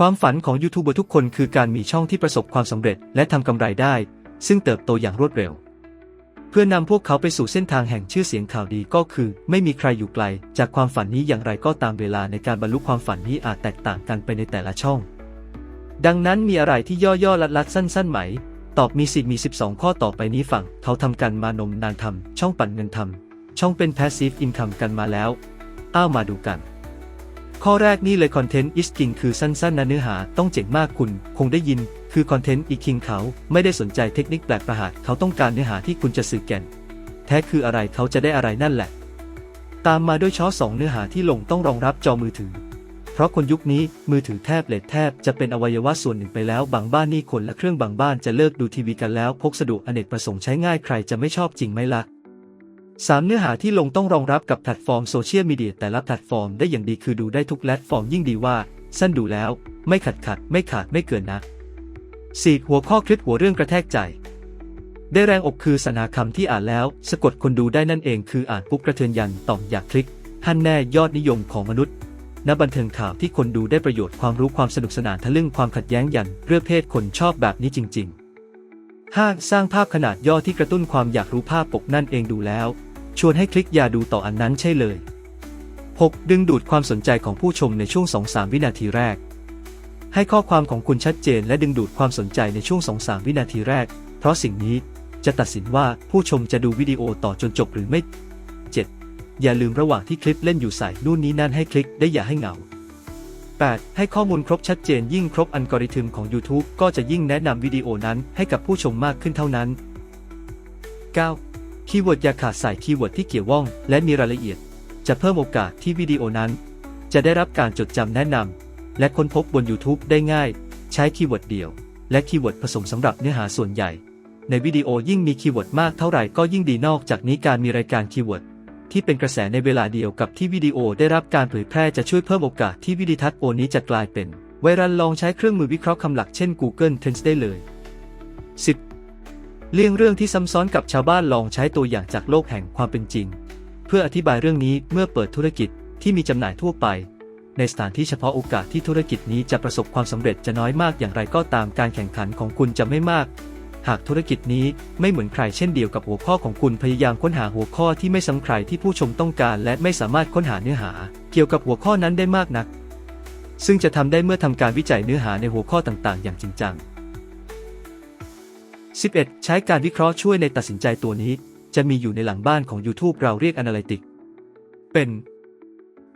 ความฝันของยูทูบเบอร์ทุกคนคือการมีช่องที่ประสบความสำเร็จและทำกำไรได้ ซึ่งเติบโตอย่างรวดเร็ว เพื่อนำพวกเขาไปสู่เส้นทางแห่งชื่อเสียงข่าวดีก็คือ ไม่มีใครอยู่ไกล จากความฝันนี้อย่างไรก็ตามเวลาในการบรรลุความฝันนี้อาจแตกต่างกันไปในแต่ละช่อง ดังนั้นมีอะไรที่ย่อๆลัดๆสั้น ๆ ไหม ตอบมีสิมี 12 ข้อต่อไปนี้ฝั่ง เขาทำกันมานมนานทำช่องปั่นเงินทำช่องเป็น passive income กันมาแล้ว อ้าวมาดูกัน ข้อแรกนี่เลย Content is King คือสั้นๆนะเนื้อหาต้องเจ๋งมากคุณ คงได้ยิน คือ Content is King เขาไม่ได้สนใจเทคนิคแปลกประหลาดเขาต้องการเนื้อหาที่คุณจะสื่อแก่น แท้คืออะไรเขาจะได้อะไรนั่นแหละ ตามมาด้วยช้อสองเนื้อหาที่ลงต้องรองรับจอมือถือ เพราะคนยุคนี้มือถือแทบเลทแทบจะเป็นอวัยวะส่วนหนึ่งไปแล้ว บางบ้านนี่คนและเครื่องบางบ้านจะเลิกดูทีวีกันแล้วพกสะดวกอเนกประสงค์ใช้ง่ายใครจะไม่ชอบจริงไหมล่ะ 3. เนื้อหาที่ลงต้องรองรับกับแพลตฟอร์มโซเชียลมีเดียแต่ละแพลตฟอร์มได้อย่างดีคือดูได้ทุกแพลตฟอร์มยิ่งดีว่า สั้นดูแล้ว ไม่ขัดขัด ไม่ขาดไม่เกินนะ 4. หัวข้อคลิปหัวเรื่องกระแทกใจ ได้แรงอกคือสนาคำที่อ่านแล้ว สะกดคนดูได้นั่นเองคืออ่านปุ๊บกระเทือนยันต่อมอยากคลิกฮั่นแน่ยอดนิยมของมนุษย์ณบันเทิงข่าวที่คนดูได้ประโยชน์ความรู้ความสนุกสนานทะลึ่งความขัดแย้งยันเรื่องเพศคนชอบแบบนี้จริง ๆ 5. สร้างภาพขนาดย่อที่กระตุ้นความอยากรู้ภาพปกนั่นเองดูแล้ว ชวนให้คลิกอย่าดูต่ออันนั้นใช่เลย 6. ดึงดูดความสนใจของผู้ชมในช่วง 2-3 วินาทีแรก ให้ข้อความของคุณชัดเจนและดึงดูดความสนใจในช่วง 2-3 วินาทีแรก เพราะสิ่งนี้จะตัดสินว่าผู้ชมจะดูวิดีโอต่อจนจบหรือไม่ 7. อย่าลืมระหว่างที่คลิปเล่นอยู่ใส่นู่นนี้นั่นให้คลิกได้อย่าให้เหงา 8. ให้ข้อมูลครบชัดเจนยิ่งครบอัลกอริทึมของ YouTube ก็จะยิ่งแนะนำวิดีโอนั้นให้กับผู้ชมมากขึ้นเท่านั้น 9. คีย์เวิร์ดอย่าขาดใส่คีย์เวิร์ดที่เกี่ยวว่อง และมีรายละเอียด จะเพิ่มโอกาสที่วิดีโอนั้น จะได้รับการจดจำแนะนำและค้นพบบน YouTube ได้ง่าย ใช้คีย์เวิร์ดเดียว และคีย์เวิร์ดผสมสำหรับเนื้อหาส่วนใหญ่ ในวิดีโอยิ่งมีคีย์เวิร์ดมากเท่าไหร่ก็ยิ่งดีนอกจากนี้การมีรายการคีย์เวิร์ดที่เป็นกระแสในเวลาเดียวกับที่วิดีโอได้รับการเผยแพร่จะช่วยเพิ่มโอกาสที่วิดีทัศน์โอนี้จะกลายเป็นไวรัลลองใช้เครื่องมือวิเคราะห์คำหลักเช่น Google Trends ได้เลย 10. เลี่ยงเรื่องที่ซ้ำซ้อนกับชาวบ้านลองใช้ตัวอย่างจากโลกแห่งความเป็นจริง เพื่ออธิบายเรื่องนี้เมื่อเปิดธุรกิจที่มีจำหน่ายทั่วไป ในสถานที่เฉพาะโอกาสที่ธุรกิจนี้จะประสบความสำเร็จจะน้อยมากอย่างไรก็ตามการแข่งขันของคุณจะไม่มาก หากธุรกิจนี้ไม่เหมือนใครเช่นเดียวกับหัวข้อของคุณพยายามค้นหาหัวข้อที่ไม่ซ้ำใครที่ผู้ชมต้องการ และไม่สามารถค้นหาเนื้อหา เกี่ยวกับหัวข้อนั้นได้มากนัก ซึ่งจะทำได้เมื่อทำการวิจัยเนื้อหาในหัวข้อต่าง ๆ อย่างจริงจัง 11. ใช้การวิเคราะห์ช่วยในตัดสินใจตัวนี้ จะมีอยู่ในหลังบ้านของ YouTube เราเรียก Analytics เป็น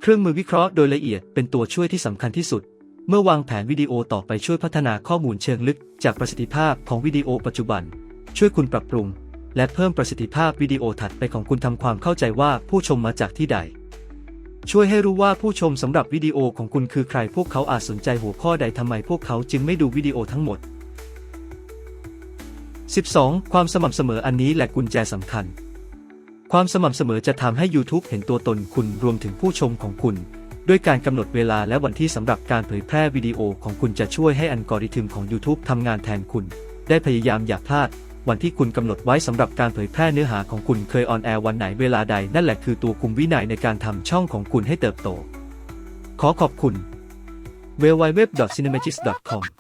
เครื่องมือวิเคราะห์โดยละเอียดเป็นตัวช่วยที่สำคัญที่สุด เมื่อวางแผนวิดีโอต่อไปช่วยพัฒนาข้อมูลเชิงลึก จากประสิทธิภาพของวิดีโอปัจจุบัน ช่วยคุณปรับปรุง และเพิ่มประสิทธิภาพวิดีโอถัดไปของคุณทำความเข้าใจว่าผู้ชมมาจากที่ใด ช่วยให้รู้ว่าผู้ชมสำหรับวิดีโอของคุณคือใครพวกเขาอาจสนใจหัวข้อใดทำไมพวกเขาจึงไม่ดูวิดีโอทั้งหมด 12. ความสม่ำเสมออันนี้แหละกุญแจสำคัญ ความสม่ำเสมอจะทำให้ YouTube เห็นตัวตนคุณรวมถึงผู้ชมของคุณ ด้วยการกำหนดเวลาและวันที่สำหรับการเผยแพร่วิดีโอของคุณจะช่วยให้อัลกอริทึมของ YouTube ทำงานแทนคุณ ได้พยายามอย่าพลาด วันที่คุณกำหนดไว้สำหรับการเผยแพร่เนื้อหาของคุณเคยออนแอร์วันไหนเวลาใดนั่นแหละคือตัวคุมวินัยในการทำช่องของคุณให้เติบโต ขอขอบคุณ w w w c i n e m a g i c s c o m